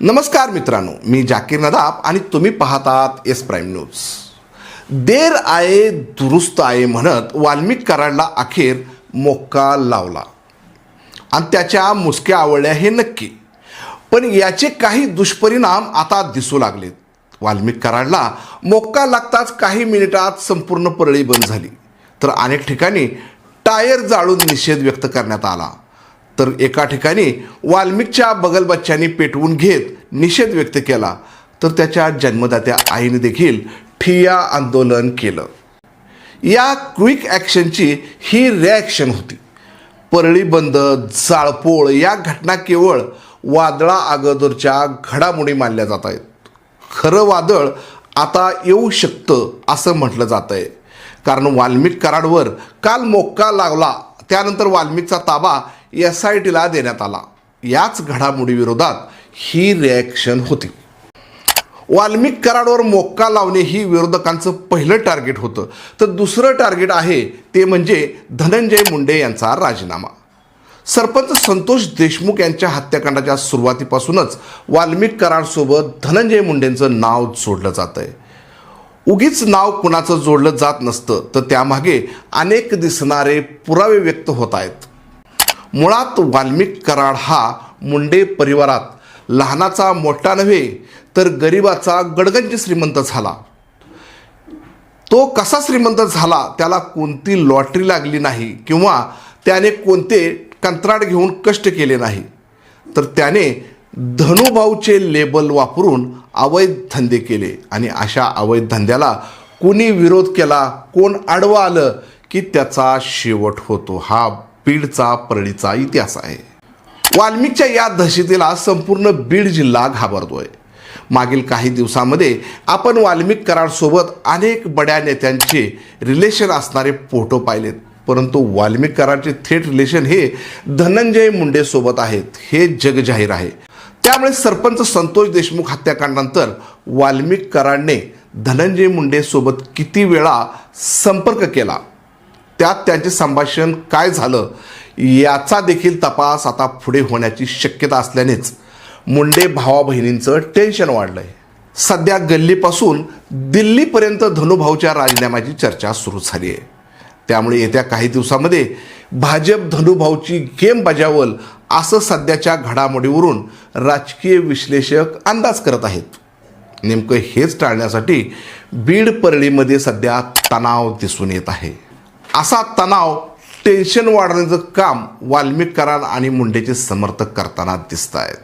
नमस्कार मित्रांनो मी जाकीर नदाब आणि तुम्ही पाहतात एस प्राईम न्यूज. देर आहे दुरुस्त आहे म्हणत वाल्मिक कराडला अखेर मोक्का लावला. आणि त्याच्या मुसक्या आवडल्या हे नक्की. पण याचे काही दुष्परिणाम आता दिसू लागलेत. वाल्मिक कराडला मोक्का लागताच काही मिनिटात संपूर्ण परळी बंद झाली. तर अनेक ठिकाणी टायर जाळून निषेध व्यक्त करण्यात आला. तर एका ठिकाणी वाल्मिकच्या बगलबच्च्यांनी पेटवून घेत निषेध व्यक्त केला. तर त्याच्या जन्मदात्या आईने देखील ठिया आंदोलन केलं. या क्विक ॲक्शनची ही रिॲक्शन होती. परळी बंद जाळपोळ या घटना केवळ वादळा अगोदरच्या घडामोडी मानल्या जात आहेत. खरं वादळ आता येऊ शकतं असं म्हटलं जात आहे कारण वाल्मिक कराडवर काल मोक्का लागला. त्यानंतर वाल्मिकचा ताबा एस आय टीला देण्यात आला. याच घडामोडीविरोधात ही रिॲक्शन होती. वाल्मिक कराडवर मोक्का लावणे ही विरोधकांचं पहिलं टार्गेट होतं. तर दुसरं टार्गेट आहे ते म्हणजे धनंजय मुंडे यांचा राजीनामा. सरपंच संतोष देशमुख यांच्या हत्याकांडाच्या सुरुवातीपासूनच वाल्मिक कराडसोबत धनंजय मुंडेंचं नाव जोडलं जात आहे उगीच नाव कुणाचं जोडलं जात नसतं तर त्यामागे अनेक दिसणारे पुरावे व्यक्त होत आहेत. मुळात वाल्मिक कराड हा मुंडे परिवारात लहानाचा मोठा नव्हे तर गरिबाचा गडगंज श्रीमंत झाला. तो कसा श्रीमंत झाला त्याला कोणती लॉटरी लागली नाही किंवा त्याने कोणते कंत्राट घेऊन कष्ट केले नाही तर त्याने धनुभाऊचे लेबल वापरून अवैध धंदे केले आणि अशा अवैध धंद्याला कुणी विरोध केला कोण आडवं आलं की त्याचा शेवट होतो. हा बीडचा परळीचा इतिहास आहे. वाल्मिकच्या या दहशतीला संपूर्ण बीड जिल्हा घाबरतोय. मागील काही दिवसामध्ये आपण वाल्मिक करारसोबत अनेक बड्या नेत्यांचे रिलेशन असणारे फोटो पाहिलेत. परंतु वाल्मिक करारचे थेट रिलेशन हे धनंजय मुंडेसोबत आहेत. हे जगजाहीर आहे. त्यामुळे सरपंच संतोष देशमुख हत्याकांडानंतर वाल्मिक कराडने धनंजय मुंडे सोबत किती वेळा संपर्क केला? त्यात त्यांचे संभाषण काय झालं? याचा देखील तपास आता पुढे होण्याची शक्यता असल्यानेच मुंडे भावा बहिणींचं टेन्शन वाढलं आहे सध्या गल्लीपासून दिल्लीपर्यंत धनुभाऊच्या राजीनाम्याची चर्चा सुरू झाली आहे त्यामुळे येत्या काही दिवसामध्ये भाजप धनुभाऊची गेम बजावल असं सध्याच्या घडामोडीवरून राजकीय विश्लेषक अंदाज करत आहेत. नेमकं हेच टाळण्यासाठी बीड परळीमध्ये सध्या तणाव दिसून येत आहे. असा तणाव टेन्शन वाढवण्याचं काम वाल्मिक कराड आणि मुंडेचे समर्थक करताना दिसत आहेत